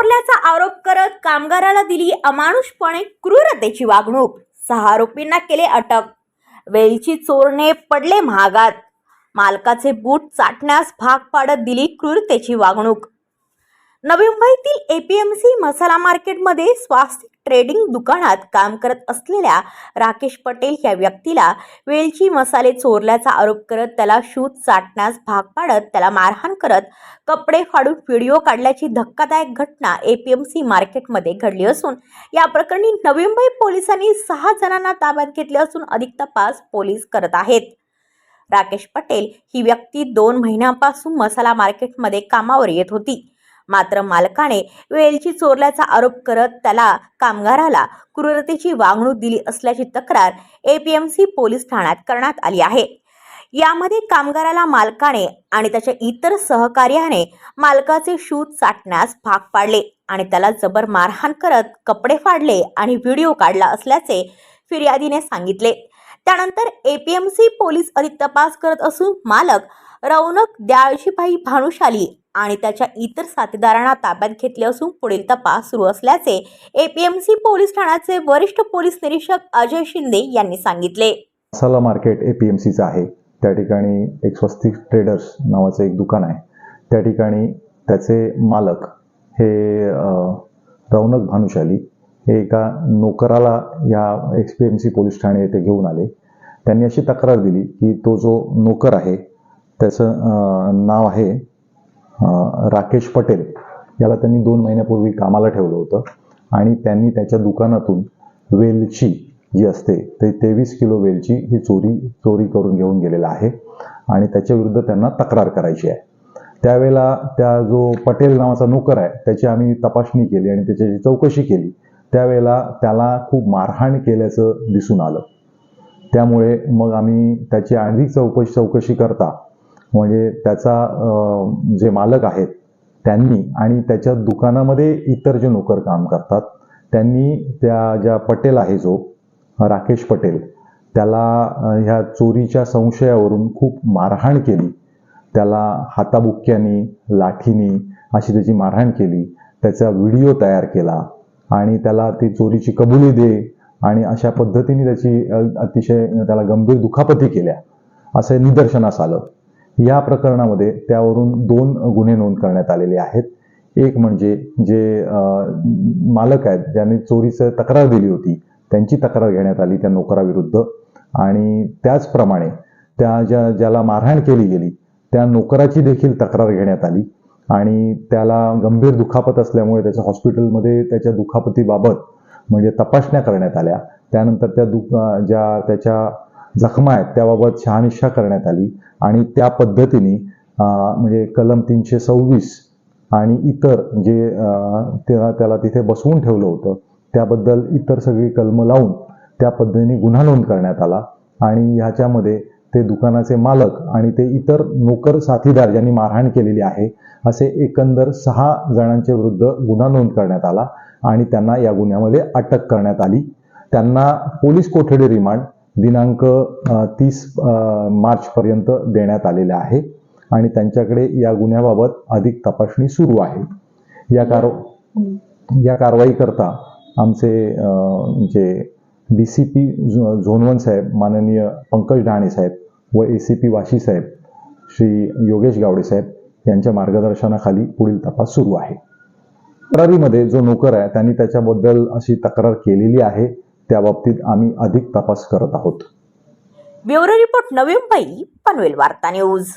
चोरल्याचा आरोप करत कामगाराला दिली अमानुषपणे क्रूरतेची वागणूक. सहा आरोपींना केले अटक. वेलची चोरणे पडले महागात. मालकाचे बूट चाटण्यास भाग पाडत दिली क्रूरतेची वागणूक. नवी मुंबईतील एपीएमसी मसाला मार्केटमध्ये स्वास्तिक ट्रेडिंग दुकानात काम करत असलेल्या राकेश पटेल या व्यक्तीला वेलची मसाले चोरल्याचा आरोप करत त्याला शूज चाटण्यास भाग पाडत त्याला मारहाण करत कपडे फाडून व्हिडिओ काढल्याची धक्कादायक घटना एपीएमसी मार्केटमध्ये घडली असून या प्रकरणी नवी मुंबई पोलिसांनी सहा जणांना ताब्यात घेतले असून अधिक तपास पोलीस करत आहेत. राकेश पटेल ही व्यक्ती दोन महिन्यांपासून मसाला मार्केटमध्ये कामावर येत होती. मात्र मालकाने वेलची चोरल्याचा आरोप करत त्याला कामगाराला क्रूरतेची वागणूक दिली असल्याची तक्रार एपीएमसी पोलीस ठाण्यात करण्यात आली आहे. यामध्ये कामगाराला मालकाने आणि त्याच्या इतर सहकार्याने मालकाचे शूज चाटण्यास भाग पाडले आणि त्याला जबर मारहाण करत कपडे फाडले आणि व्हिडिओ काढला असल्याचे फिर्यादीने सांगितले. त्यानंतर एपीएमसी पोलीस अधिक तपास करत असून मालक रौनक द्याळशीभाई भानुशाली आणि त्याच्या इतर साथीदारांना ताब्यात घेतले असून पुढील तपास सुरू असल्याचे एपीएमसी पोलीस ठाण्याचे वरिष्ठ पोलीस निरीक्षक अजय शिंदे यांनी सांगितले. Masala market A P M सीचं आहे. त्या ठिकाणी एक स्वस्तिक ट्रेडर्स नावाचं एक दुकान आहे. त्या ठिकाणी त्याचे मालक हे रौनक भानुशाली हे एका नोकराला या X P M C police Thane येथे घेऊन आले. त्यांनी अशी तक्रार दिली की तो जो नोकर आहे त्याचं नाव आहे राकेश पटेल याला त्यांनी दोन महिन्यापूर्वी कामाला ठेवलं होतं. आणि त्यांनी त्याच्या दुकानातून वेलची जी असते ते तेवीस किलो वेलची ही चोरी चोरी करून घेऊन गेलेला आहे. आणि त्याच्या विरुद्ध त्यांना तक्रार करायची आहे. त्यावेळेला त्या जो पटेल नावाचा नोकर आहे त्याची आम्ही तपासणी केली आणि त्याची चौकशी केली. त्यावेळेला त्याला खूप मारहाण केल्याचं दिसून आलं. त्यामुळे मग आम्ही त्याची अधिक चौकशी चौकशी करता म्हणजे त्याचा जे मालक आहेत त्यांनी आणि त्याच्या दुकानामध्ये इतर जे नोकर काम करतात त्यांनी त्या ज्या पटेल आहे जो राकेश पटेल त्याला ह्या चोरीच्या संशयावरून खूप मारहाण केली. त्याला हाताबुक्क्यानी लाठीनी अशी त्याची मारहाण केली. त्याचा व्हिडिओ तयार केला आणि त्याला ती चोरीची कबुली दे आणि अशा पद्धतीने त्याची अतिशय त्याला गंभीर दुखापती केल्या. असं निदर्शनास आलं. या प्रकरणामध्ये त्यावरून दोन गुन्हे नोंद करण्यात आलेले आहेत. एक म्हणजे जे मालक आहेत ज्यांनी चोरीचं तक्रार दिली होती त्यांची तक्रार घेण्यात आली त्या नोकराविरुद्ध. आणि त्याचप्रमाणे त्या ज्या ज्याला मारहाण केली गेली त्या नोकराची देखील तक्रार घेण्यात आली. आणि त्याला गंभीर दुखापत असल्यामुळे त्याच्या हॉस्पिटलमध्ये त्याच्या दुखापतीबाबत म्हणजे तपासण्या करण्यात आल्या. त्यानंतर त्या दुख ज्या त्याच्या जखमा आहेत त्याबाबत शहानिशा करण्यात आली आणि त्या पद्धतीने म्हणजे कलम तीनशे सव्वीस आणि इतर जे त्याला त्या- त्याला तिथे बसवून ठेवलं होतं त्याबद्दल इतर सगळी कलमं लावून त्या पद्धतीने गुन्हा नोंद करण्यात आला आणि ह्याच्यामध्ये ते दुकानाचे मालक आणि ते इतर नोकर साथीदार ज्यांनी मारहाण केलेली आहे असे एकंदर सहा जणांच्या विरुद्ध गुन्हा नोंद करण्यात आला आणि त्यांना या गुन्ह्यामध्ये अटक करण्यात आली. त्यांना पोलीस कोठडी रिमांड दिनांक तीस मार्चपर्यंत देण्यात आलेले आहे आणि त्यांच्याकडे या गुन्ह्याबाबत अधिक तपासणी सुरू आहे. या कार या कारवाईकरता आमचे जे D C P zone one साहेब माननीय पंकज डहाणे साहेब व ए सी पी वाशी साहेब श्री योगेश गावडे साहेब यांच्या मार्गदर्शनाखाली पुढील तपास सुरू आहे. तक्रारीमध्ये जो नोकर आहे त्यांनी त्याच्याबद्दल अशी तक्रार केलेली आहे. त्या बाबतीत आम्ही अधिक तपास करत आहोत. ब्युरो रिपोर्ट नवी मुंबई पनवेल वार्ता न्यूज.